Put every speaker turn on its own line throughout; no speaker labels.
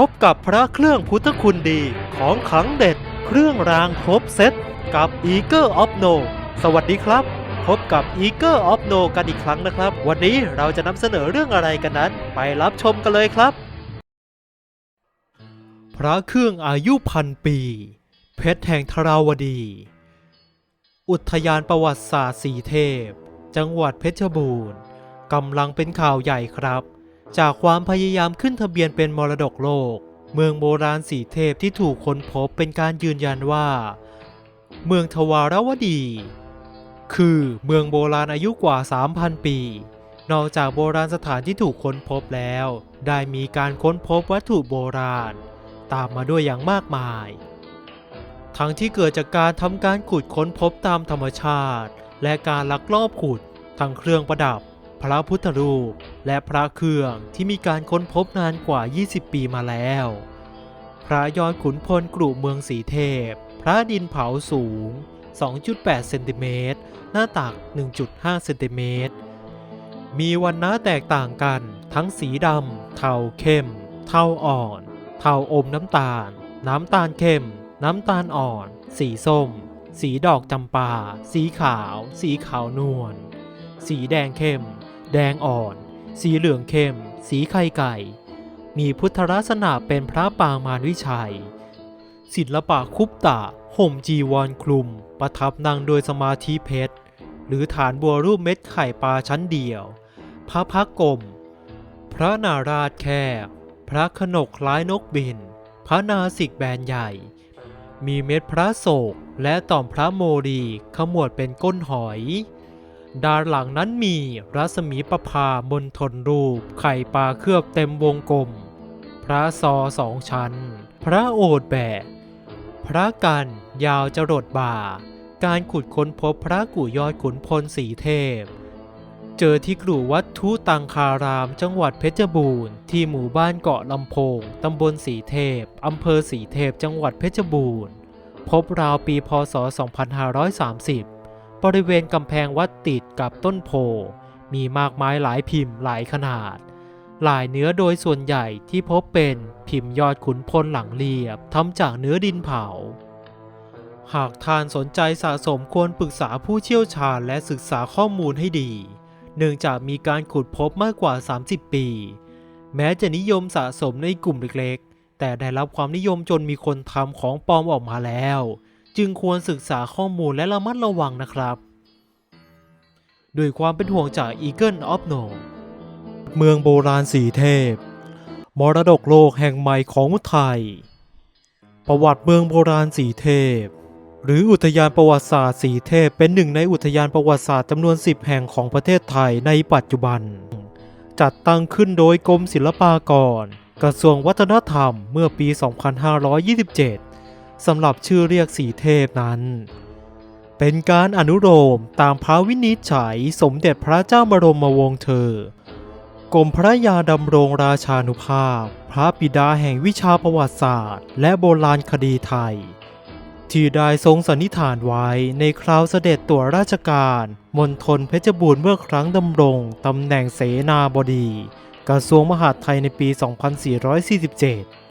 พบกับพระเครื่องพุทธคุณดีของขังเด็ด เครื่องรางครบเซตกับ e a g e of No สวัสดีครับ พบกับ e a g e of No กันอีกครั้งนะครับ วันนี้เราจะนำเสนอเรื่องอะไรกันนั้น ไปรับชมกันเลยครับ พระเครื่องอายุพันปี เพชรแห่งทราวดี อุทยานประวัติศาสตร์สีเทพ จังหวัดเพชรบูรณ์กำลังเป็นข่าวใหญ่ครับ จากความพยายามขึ้นทะเบียนเป็นมรดกโลก เมืองโบราณสีเทพที่ถูกค้นพบเป็นการยืนยันว่า เมืองทวารวดี คือเมืองโบราณอายุกว่า 3,000 ปี นอกจากโบราณสถานที่ถูกค้นพบแล้ว ได้มีการค้นพบวัตถุโบราณ ตามมาด้วยอย่างมากมาย ทั้งที่เกิดจากการทำการขุดค้นพบตามธรรมชาติ และการลักลอบขุดทั้งเครื่องประดับ พระพุทธรูป และพระเครื่องที่มีการค้นพบนานกว่า 20 ปีมาแล้ว พระยอดขุนพลกรุเมืองสีเทพ พระดินเผาสูง 2.8 เซนติเมตร หน้าตัก 1.5 เซนติเมตร มีวันน้าแตกต่างกัน ทั้งสีดำ เทาเข้ม เทาอ่อน เทาอมน้ำตาล น้ำตาลเข้ม น้ำตาลอ่อน สีส้ม สีดอกจำปา สีขาว สีขาวนวล สีแดงเข้ม แดงอ่อน สีเหลืองเข้ม สีไข่ไก่ มีพุทธลักษณะเป็นพระปางมารวิชัย ศิลปะคุปตะห่มจีวรคลุม ประทับนั่งโดยสมาธิเพชร หรือฐานบัวรูปเม็ดไข่ปลาชั้นเดียว พระพักกลม พระนาราชแคบ พระขนกคล้ายนกบิน พระนาสิกแบนใหญ่ มีเม็ดพระโศกและต่อมพระโมรีขมวดเป็นก้นหอย ด้านหลังนั้นมีรัศมีประพามนทนรูป ไข่ปลาเคลือบเต็มวงกลม พระซอสองชั้น พระโอษฐ์แบกพระกันยาวจรดบ่า การขุดค้นพบพระกุยอดขุนพลสีเทพ เจอที่กรุวัดทุตังคารามจังหวัดเพชรบูรณ์ที่หมู่บ้านเกาะลำโพงตำบลสีเทพอำเภอสีเทพจังหวัดเพชรบูรณ์ พบราวปีพศ 2530 บริเวณกำแพงวัดติดกับต้นโพ มีมากมายหลายพิมพ์หลายขนาด หลายเนื้อโดยส่วนใหญ่ที่พบเป็นพิมพ์ยอดขุนพลหลังเรียบทำจากเนื้อดินเผา หากท่านสนใจสะสมควรปรึกษาผู้เชี่ยวชาญและศึกษาข้อมูลให้ดี เนื่องจากมีการขุดพบมากกว่า 30 ปี แม้จะนิยมสะสมในกลุ่มเล็กๆ แต่ได้รับความนิยมจนมีคนทำของปลอมออกมาแล้ว จึงควรศึกษาข้อมูลและระมัดระวังนะครับด้วยความเป็นห่วงจาก Eagle of No เมืองโบราณสีเทพ มรดกโลกแห่งใหม่ของไทย ประวัติเมืองโบราณสีเทพ หรืออุทยานประวัติศาสตร์สีเทพเป็นหนึ่งในอุทยานประวัติศาสตร์จำนวน 10 แห่งของประเทศไทยในปัจจุบัน จัดตั้งขึ้นโดยกรมศิลปากร กระทรวงวัฒนธรรมเมื่อปี 2527 สำหรับชื่อเรียกสีเทพนั้น เป็นการอนุโลมตามพระวินิจฉัยสมเด็จพระเจ้าบรมวงศ์เธอกรมพระยาดำรงราชานุภาพ พระบิดาแห่งวิชาประวัติศาสตร์ และโบราณคดีไทย ที่ได้ทรงสันนิษฐานไว้ในคราวเสด็จตัวราชการมณฑลเพชรบูรณ์เมื่อครั้งดำรงตำแหน่งเสนาบดี กระทรวงมหาดไทยในปี 2447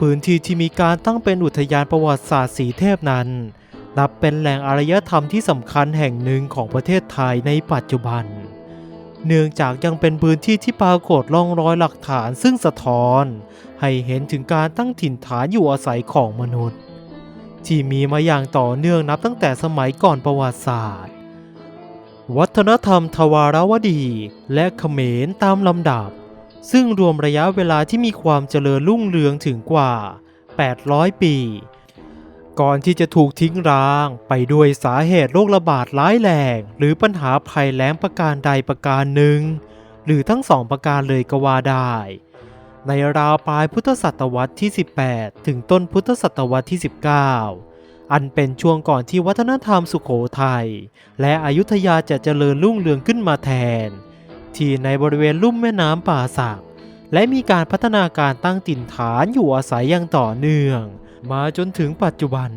พื้นที่ที่มีการตั้งเป็นอุทยานประวัติศาสตร์สีเทพนั้น นับเป็นแหล่งอารยธรรมที่สำคัญแห่งหนึ่งของประเทศไทยในปัจจุบัน เนื่องจากยังเป็นพื้นที่ที่ปรากฏร่องรอยหลักฐานซึ่งสะท้อน ให้เห็นถึงการตั้งถิ่นฐานอยู่อาศัยของมนุษย์ ที่มีมาอย่างต่อเนื่องนับตั้งแต่สมัยก่อนประวัติศาสตร์ วัฒนธรรมทวารวดี และเขมรตามลำดับ ซึ่งรวมระยะเวลาที่มีความเจริญรุ่งเรืองถึงกว่า 800 ปี ก่อนที่จะถูกทิ้งร้างไปด้วยสาเหตุโรคระบาดร้ายแรงหรือปัญหาภัยแล้งประการใดประการหนึ่ง หรือทั้งสองประการเลยก็ว่าได้ ในราวปลายพุทธศตวรรษที่ 18 ถึงต้นพุทธศตวรรษที่ 19อันเป็นช่วงก่อนที่วัฒนธรรมสุโขทัยและอยุธยาจะเจริญรุ่งเรืองขึ้นมาแทน ที่ในบริเวณลุ่มแม่น้ำป่าสักและมีการพัฒนาการตั้งถิ่นฐานอยู่อาศัยอย่างต่อเนื่อง มาจนถึงปัจจุบัน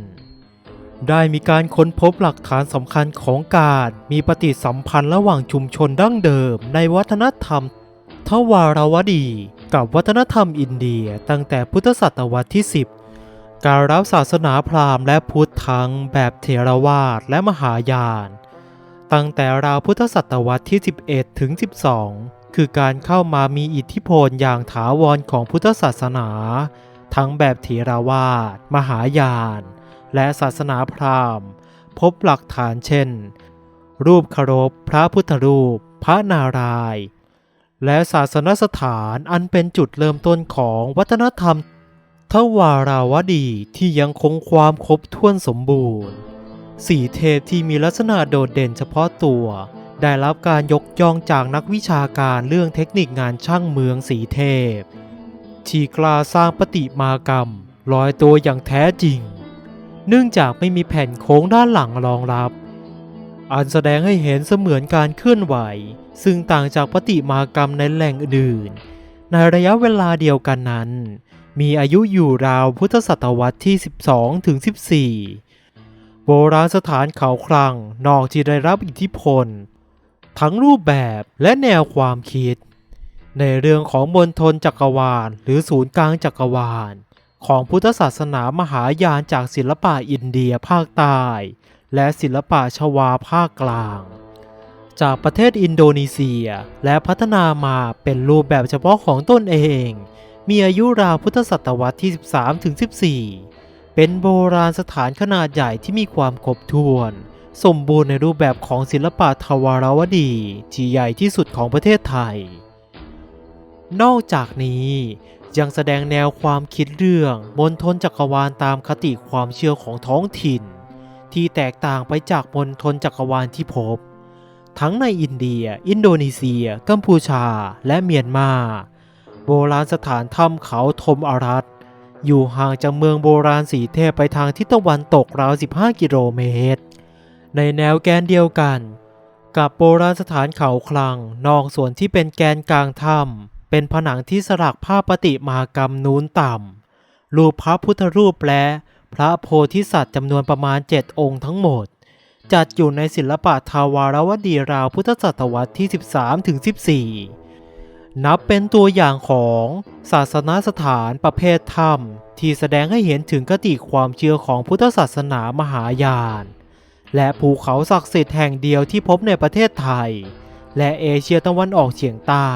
ได้มีการค้นพบหลักฐานสำคัญของการมีปฏิสัมพันธ์ระหว่างชุมชนดั้งเดิม ในวัฒนธรรมทวารวดี กับวัฒนธรรมอินเดียตั้งแต่พุทธศตวรรษที่ 10 การรับศาสนาพราหมณ์และพุทธทั้งแบบเถรวาทและมหายาน ตั้งแต่ราวพุทธศตวรรษที่ 11 ถึง 12 คือการเข้ามามีอิทธิพลอย่างถาวรของพุทธศาสนา ทั้งแบบเถรวาท มหายาน และศาสนาพราหมณ์ พบหลักฐานเช่น รูปเคารพพระพุทธรูป พระนารายณ์และศาสนสถานอันเป็นจุดเริ่มต้นของวัฒนธรรมทวาราวดีที่ยังคงความครบถ้วนสมบูรณ์ สีเทพที่มีลักษณะโดดเด่นเฉพาะตัว ได้รับการยกย่องจากนักวิชาการเรื่องเทคนิคงานช่างเมืองสีเทพที่กล้าสร้างปฏิมากรรมลอยตัวอย่างแท้จริง เนื่องจากไม่มีแผ่นโค้งด้านหลังรองรับ อันแสดงให้เห็นเสมือนการเคลื่อนไหว ซึ่งต่างจากปฏิมากรรมในแหล่งอื่น ในระยะเวลาเดียวกันนั้น มีอายุอยู่ราวพุทธศตวรรษที่ 12ถึง14 โบราณสถานเขาคลังนอกที่ได้รับอิทธิพล ทั้งรูปแบบและแนวความคิด ในเรื่องของมณฑลจักรวาล หรือศูนย์กลางจักรวาล ของพุทธศาสนามหายานจากศิลปะอินเดียภาคใต้ และศิลปะชวาภาคกลาง จากประเทศอินโดนีเซียและพัฒนามาเป็นรูปแบบเฉพาะของตนเอง มีอายุราวพุทธศตวรรษที่ 13ถึง14 เป็นโบราณสถานขนาดใหญ่ที่มีความครบถ้วน สมบูรณ์ในรูปแบบของศิลปะทวารวดีที่ใหญ่ที่สุดของประเทศไทย นอกจากนี้ยังแสดงแนวความคิดเรื่องมณฑลจักรวาลตามคติความเชื่อของท้องถิ่น ที่แตกต่างไปจากมณฑลจักรวาลที่พบ ทั้งในอินเดีย อินโดนีเซีย กัมพูชา และเมียนมา โบราณสถานถ้ำเขาทมอารัต อยู่ห่างจากเมืองโบราณสีเทพไปทางทิศตะวันตกราว 15 กิโลเมตร ในแนวแกนเดียวกัน กับโบราณสถานเขาคลัง นอกส่วนที่เป็นแกนกลางถ้ำเป็นผนังที่สลักภาพปฏิมากรรมนูนต่ำ รูปพระพุทธรูปและพระโพธิสัตว์จำนวนประมาณ 7 องค์ทั้งหมด จัดอยู่ในศิลปะทาวารวดีราวพุทธศตวรรษที่ 13ถึง14 นับเป็นตัวอย่างของศาสนสถานประเภทถ้ำที่แสดงให้เห็นถึงคติความเชื่อของพุทธศาสนามหายาน และภูเขาศักดิ์สิทธิ์แห่งเดียวที่พบในประเทศไทย และเอเชียตะวันออกเฉียงใต้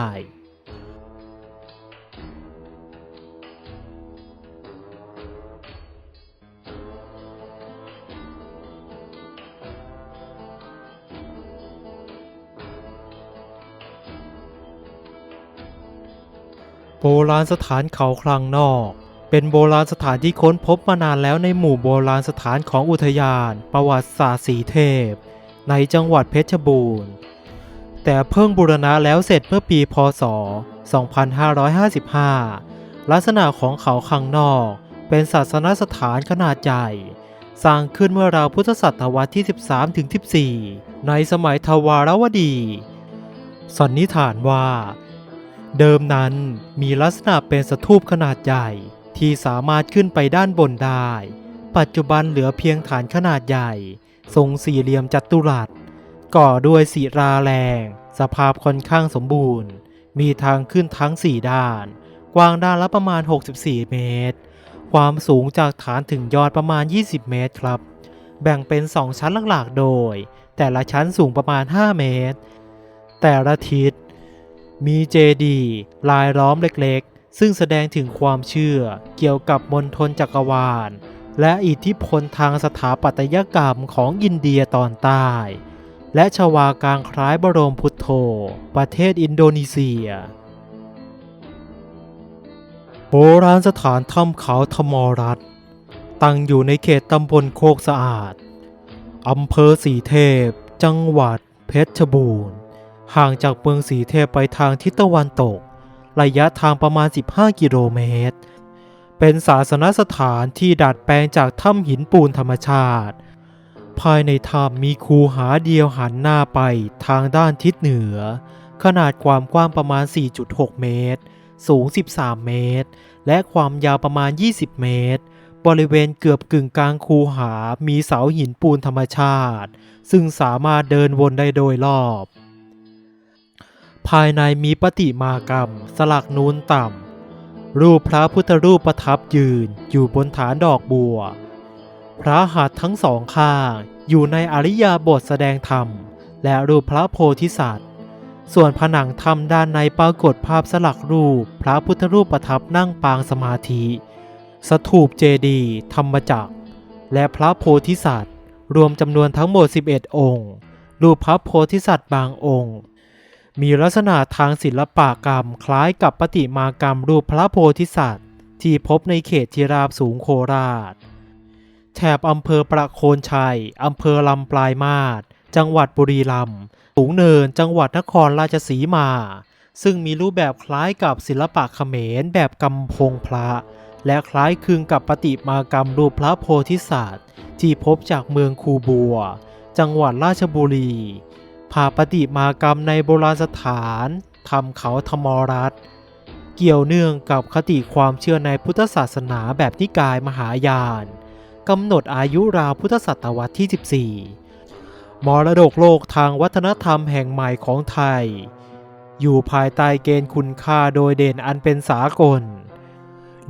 โบราณสถานเขาคลังนอก เป็นโบราณสถานที่ค้นพบมานานแล้วในหมู่โบราณสถานของอุทยาน ประวัติศาสตร์สีเทพ ในจังหวัดเพชรบูรณ์ แต่เพิ่งบูรณะแล้วเสร็จเมื่อปีพศ 2555 ลักษณะของเขาคลังนอก เป็นศาสนสถานขนาดใหญ่สร้างขึ้นเมื่อราวพุทธศตวรรษที่ 13-14 ในสมัยทวารวดี สันนิษฐานว่า เดิมนั้นมีลักษณะเป็นสถูปขนาดใหญ่ ที่สามารถขึ้นไปด้านบนได้ ปัจจุบันเหลือเพียงฐานขนาดใหญ่ ทรงสี่เหลี่ยมจัตุรัส ก่อด้วยศิราแรง สภาพค่อนข้างสมบูรณ์ มีทางขึ้นทั้ง4ด้าน กว้างด้านละประมาณ 64 เมตร ความสูงจากฐานถึงยอดประมาณ 20 เมตรครับ แบ่งเป็น2ชั้นหลักๆโดย แต่ละชั้นสูงประมาณ 5 เมตร แต่ละทิศ มีเจดีลายล้อมเล็กๆ ซึ่งแสดงถึงความเชื่อเกี่ยวกับมณฑลจักรวาล และอิทธิพลทางสถาปัตยกรรมของอินเดียตอนใต้ และชวากลางคล้ายบรมพุทโธ ประเทศอินโดนีเซีย โบราณสถานถ้ำเขาธมรัตตั้งอยู่ในเขตตำบลโคกสะอาด อำเภอสีเทพ จังหวัดเพชรบูรณ์ ห่างจากเมืองสีเทพไปทางทิศตะวันตก ระยะทางประมาณ 15 กิโลเมตร เป็นศาสนสถานที่ดัดแปลงจากถ้ำหินปูนธรรมชาติ ภายในถ้ำมีคูหาเดียวหันหน้าไปทางด้านทิศเหนือ ขนาดความกว้างประมาณ 4.6 เมตร สูง 13 เมตร และความยาวประมาณ 20 เมตรบริเวณเกือบกึ่งกลางคูหา มีเสาหินปูนธรรมชาติ ซึ่งสามารถเดินวนได้โดยรอบ ภายในมีปฏิมากรรม สลักนูนต่ำ รูปพระพุทธรูปประทับยืนอยู่บนฐานดอกบัว พระหัตถ์ทั้งสองข้างอยู่ในอริยาบทแสดงธรรม และรูปพระโพธิสัตว์ ส่วนผนังถ้ำด้านในปรากฏภาพสลักรูป พระพุทธรูปประทับนั่งปางสมาธิ สถูปเจดียธรรมจักร และพระโพธิสัตว์ รวมจำนวนทั้งหมด 11 องค์ รูปพระโพธิสัตว์บางองค์ มีลักษณะทางศิลปกรรมคล้ายกับปฏิมากรรมรูปพระโพธิสัตว์ ที่พบในเขตทีราบสูงโคราช แถบอำเภอประโคนชัย อำเภอลำปลายมาศจังหวัดบุรีรัมย์สูงเนินจังหวัดนครราชสีมา ซึ่งมีรูปแบบคล้ายกับศิลปะเขมรแบบกำพงพระ และคล้ายคลึงกับปฏิมากรรมรูปพระโพธิสัตว์ ที่พบจากเมืองคูบัว จังหวัดราชบุรี ภาปฏิมากรรมในโบราณสถานทำเขาธรรมรัตน์เกี่ยวเนื่องกับคติความเชื่อในพุทธศาสนาแบบนิกายมหายานกำหนดอายุราวพุทธศตวรรษที่ 14 มรดกโลกทางวัฒนธรรมแห่งใหม่ของไทย อยู่ภายใต้เกณฑ์คุณค่าโดยเด่นอันเป็นสากล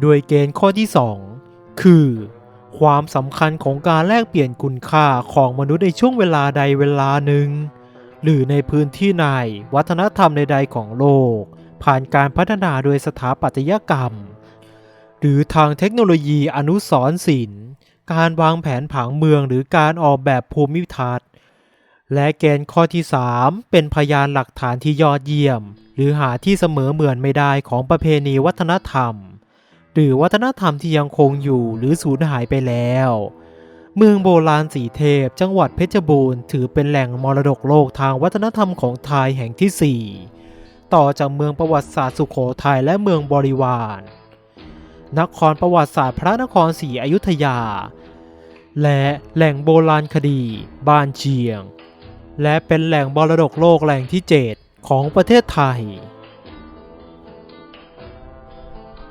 โดยเกณฑ์ข้อที่ 2 คือ ความสำคัญของการแลกเปลี่ยนคุณค่าของมนุษย์ในช่วงเวลาใดเวลาหนึ่ง หรือในพื้นที่ในวัฒนธรรมใดๆของโลก ผ่านการพัฒนาโดยสถาปัตยกรรม หรือทางเทคโนโลยีอนุสรณ์ศิลป์การวางแผนผังเมืองหรือการออกแบบภูมิทัศน์ และเกณฑ์ข้อที่ 3 เป็นพยานหลักฐานที่ยอดเยี่ยม หรือหาที่เสมอเหมือนไม่ได้ของประเพณีวัฒนธรรม หรือวัฒนธรรมที่ยังคงอยู่หรือสูญหายไปแล้ว เมืองโบราณสีเทพ จังหวัดเพชรบูรณ์ถือเป็นแหล่งมรดกโลกทางวัฒนธรรมของไทยแห่งที่ 4 ต่อจากเมืองประวัติศาสตร์สุขโขทัยและเมืองบริวารนครประวัติศาสตร์พระนครศรีอยุธยา และแหล่งโบราณคดี บ้านเชียง และเป็นแหล่งมรดกโลกแหล่งที่ 7 ของประเทศไทย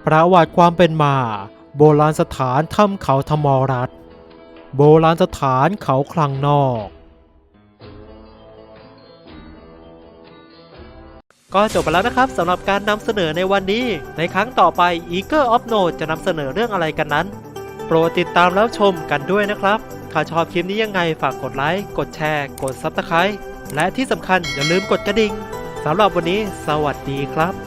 ประวัติความเป็นมา โบราณสถานถ้ำเขาธรรมรัตน โบราณสถานเขาคลังนอก ก็จบไปแล้วนะครับสำหรับการนำเสนอในวันนี้ ในครั้งต่อไป Eagle of Note จะนำเสนอเรื่องอะไรกันนั้น โปรดติดตามรับชมกันด้วยนะครับถ้าชอบคลิปนี้ยังไงฝากกดไลค์ กดแชร์ กด Subscribe และที่สำคัญอย่าลืมกดกระดิ่งสำหรับวันนี้ สวัสดีครับ